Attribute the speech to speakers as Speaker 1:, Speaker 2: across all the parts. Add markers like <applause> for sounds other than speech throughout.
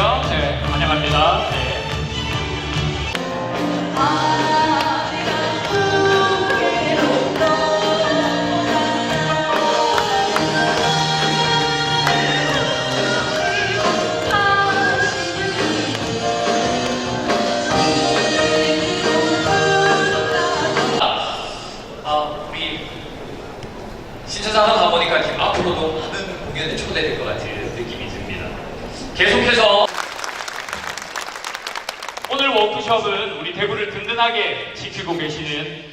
Speaker 1: 주십시오. 네, 환영합니다. 네. 아, 우리 신천사로 가보니까 지금 앞으로도 많은 공연에 초대될 것 듭니다. 계속해서 오늘 워크숍은 우리 대구를 든든하게 지키고 계시는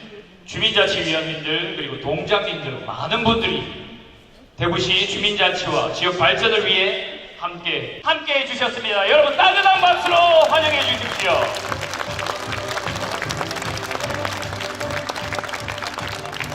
Speaker 1: 주민자치위원님들 그리고 동장님들 많은 분들이 대구시 주민자치와 지역 발전을 위해 함께 함께 해주셨습니다. 여러분 따뜻한 박수로 환영해 주십시오.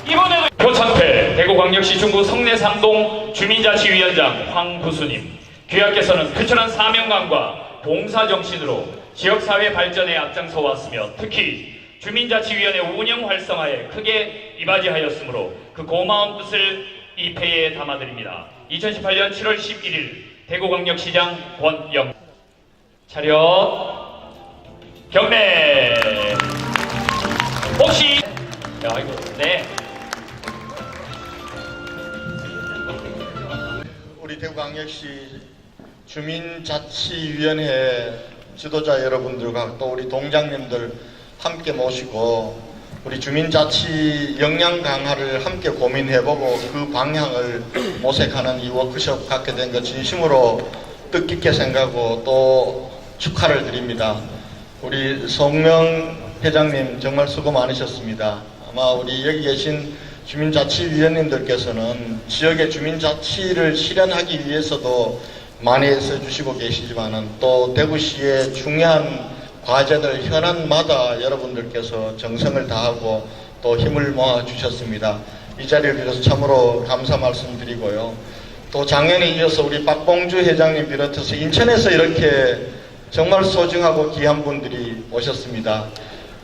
Speaker 1: 이번에도 표창패 대구광역시 중구 성내상동 주민자치위원장 황부수님 귀하께서는 투철한 사명감과 봉사정신으로 지역사회 발전에 앞장서 왔으며 특히 주민자치위원회 운영 활성화에 크게 이바지하였으므로 그 고마운 뜻을 이 패에 담아드립니다. 2018년 7월 11일 대구광역시장 권영. 차렷. 경례. 혹시 야 이거 네.
Speaker 2: 우리 대구광역시 주민자치위원회 지도자 여러분들과 또 우리 동장님들 함께 모시고 우리 주민자치 역량 강화를 함께 고민해보고 그 방향을 <clears throat> 모색하는 이 워크숍 갖게 된 것 진심으로 뜻깊게 생각하고 또 축하를 드립니다. 우리 송명 회장님 정말 수고 많으셨습니다. 아마 우리 여기 계신 주민자치위원님들께서는 지역의 주민자치를 실현하기 위해서도 많이 애써주시고 계시지만은 또 대구시의 중요한 과제들 현안마다 여러분들께서 정성을 다하고 또 힘을 모아 주셨습니다. 이 자리를 빌어서 참으로 감사 말씀드리고요. 또 작년에 이어서 우리 박봉주 회장님 비롯해서 인천에서 이렇게 정말 소중하고 귀한 분들이 오셨습니다.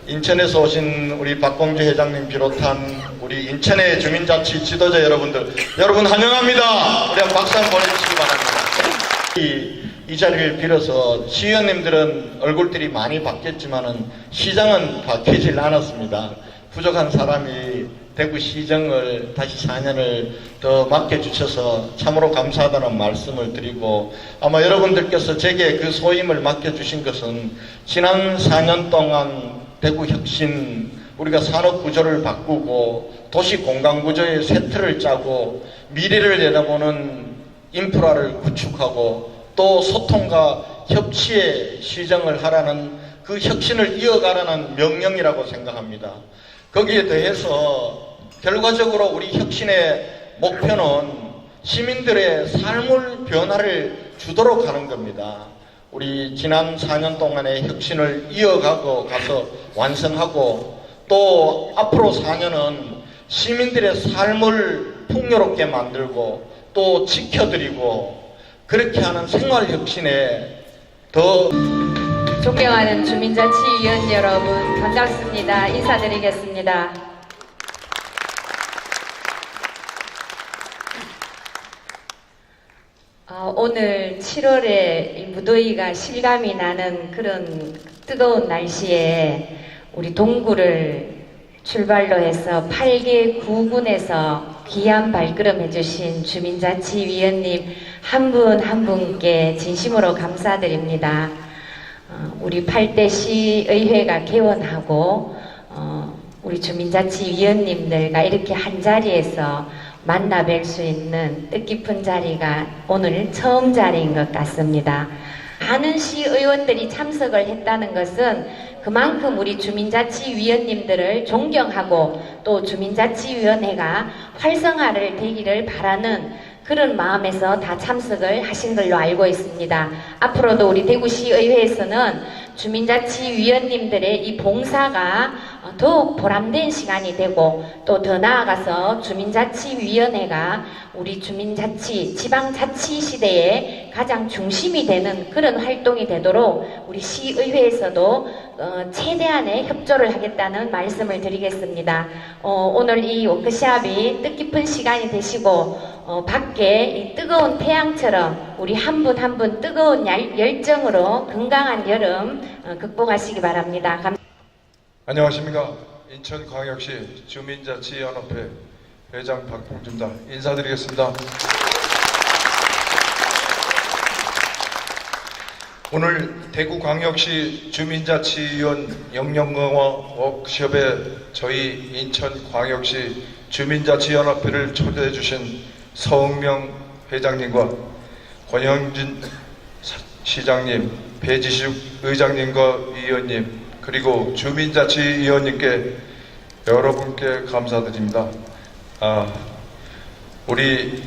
Speaker 2: 인천에서 오신 우리 박봉주 회장님 비롯한 우리 인천의 주민자치 지도자 여러분들 여러분 환영합니다. 우리 한 박수 한번 보내주시기 바랍니다. 이, 이 자리를 빌어서 시의원님들은 얼굴들이 많이 바뀌었지만은 시장은 바뀌질 않았습니다. 부족한 사람이 대구 시정을 다시 4년을 더 맡겨주셔서 참으로 감사하다는 말씀을 드리고 아마 여러분들께서 제게 그 소임을 맡겨주신 것은 지난 4년 동안 대구 혁신 우리가 산업 구조를 바꾸고 도시 공간 구조의 새 틀을 짜고 미래를 내다보는 인프라를 구축하고 또 소통과 협치의 시정을 하라는 그 혁신을 이어가라는 명령이라고 생각합니다. 거기에 대해서 결과적으로 우리 혁신의 목표는 시민들의 삶의 변화를 주도록 하는 겁니다. 우리 지난 4년 동안의 혁신을 이어가고 가서 완성하고 또 앞으로 4년은 시민들의 삶을 풍요롭게 만들고 또 지켜드리고 그렇게 하는 생활 혁신에 더
Speaker 3: 존경하는 주민자치위원 여러분 반갑습니다. 인사드리겠습니다. 어, 오늘 7월에 무더위가 실감이 나는 그런 뜨거운 날씨에 우리 동구를 출발로 해서 8개 구군에서 귀한 발걸음 해주신 주민자치위원님 한 분한 분께 진심으로 감사드립니다. 어, 우리 8대 시의회가 개원하고 어, 우리 주민자치위원님들과 이렇게 한 자리에서 만나 뵐 수 있는 뜻깊은 자리가 오늘 처음 자리인 것 같습니다. 많은 시의원들이 참석을 했다는 것은 그만큼 우리 주민자치위원님들을 존경하고 또 주민자치위원회가 활성화를 되기를 바라는 그런 마음에서 다 참석을 하신 걸로 알고 있습니다. 앞으로도 우리 대구시의회에서는 주민자치위원님들의 이 봉사가 어, 더욱 보람된 시간이 되고 또 더 나아가서 주민자치위원회가 우리 주민자치, 지방자치 시대의 가장 중심이 되는 그런 활동이 되도록 우리 시의회에서도 어, 최대한의 협조를 하겠다는 말씀을 드리겠습니다. 어, 오늘 이 워크샵이 뜻깊은 시간이 되시고 어, 밖에 이 뜨거운 태양처럼 우리 한 분 한분 뜨거운 열- 열정으로 건강한 여름 어, 극복하시기 바랍니다. 감-
Speaker 4: 안녕하십니까. 인천광역시 주민자치연합회 회장 박봉주입니다. 인사드리겠습니다. 오늘 대구광역시 주민자치위원 영영강화 워크숍에 저희 인천광역시 주민자치연합회를 초대해 주신 서흥명 회장님과 권영진 사- 시장님, 배지식 의장님과 위원님, 그리고 주민자치위원님께 여러분께 감사드립니다. 아, 우리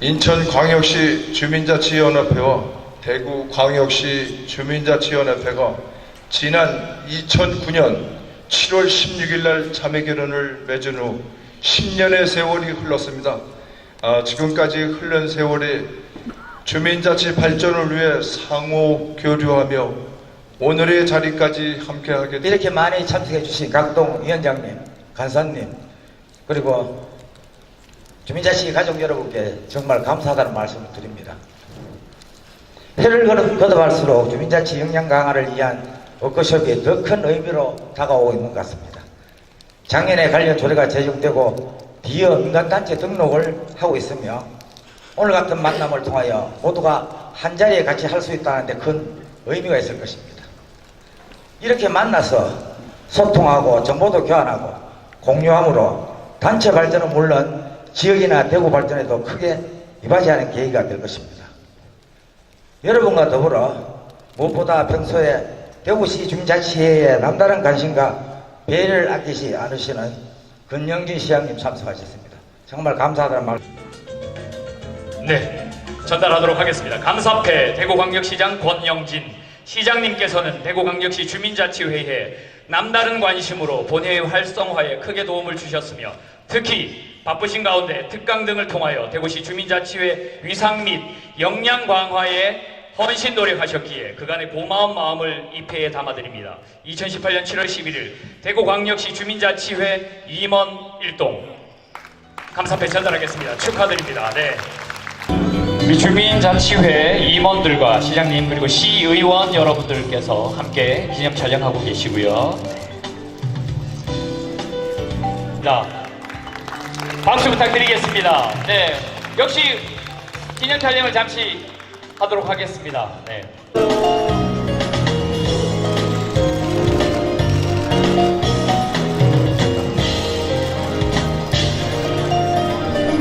Speaker 4: 인천광역시 주민자치연합회와 대구광역시 주민자치연합회가 지난 2009년 7월 16일 날 자매결연을 맺은 후 10년의 세월이 흘렀습니다. 아, 지금까지 흘른 세월이 주민자치 발전을 위해 상호 교류하며 오늘의 자리까지 함께하게 되
Speaker 5: 이렇게 많이 참석해 주신 각동 위원장님, 간사님, 그리고 주민자치 가족 여러분께 정말 감사하다는 말씀을 드립니다. 해를 거듭- 거듭할수록 주민자치 역량 강화를 위한 워크숍이 더 큰 의미로 다가오고 있는 것 같습니다. 작년에 관련 조례가 제정되고 디어 민간단체 등록을 하고 있으며 오늘 같은 만남을 통하여 모두가 한자리에 같이 할 수 있다는 데 큰 의미가 있을 것입니다. 이렇게 만나서 소통하고 정보도 교환하고 공유함으로 단체 발전은 물론 지역이나 대구 발전에도 크게 이바지하는 계기가 될 것입니다. 여러분과 더불어 무엇보다 평소에 대구시 주민자치회에 남다른 관심과 배를 아끼지 않으시는 근영진 시장님 참석하셨습니다. 정말 감사하다는 말.
Speaker 1: 네, 전달하도록 하겠습니다. 감사패 대구광역시장 권영진 시장님께서는 대구광역시 주민자치회에 남다른 관심으로 본회의 활성화에 크게 도움을 주셨으며 특히 바쁘신 가운데 특강 등을 통하여 대구시 주민자치회 위상 및 역량 강화에 헌신 노력하셨기에 그간의 고마운 마음을 이 패에 담아드립니다. 2018년 7월 11일 대구광역시 주민자치회 임원 일동 감사패 전달하겠습니다. 축하드립니다. 네. 우리 주민자치회 임원들과 시장님 그리고 시의원 여러분들께서 함께 기념 촬영하고 계시고요. 자, 박수 부탁드리겠습니다. 네, 역시 기념 촬영을 잠시 하도록 하겠습니다. 네.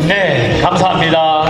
Speaker 1: 네, 감사합니다.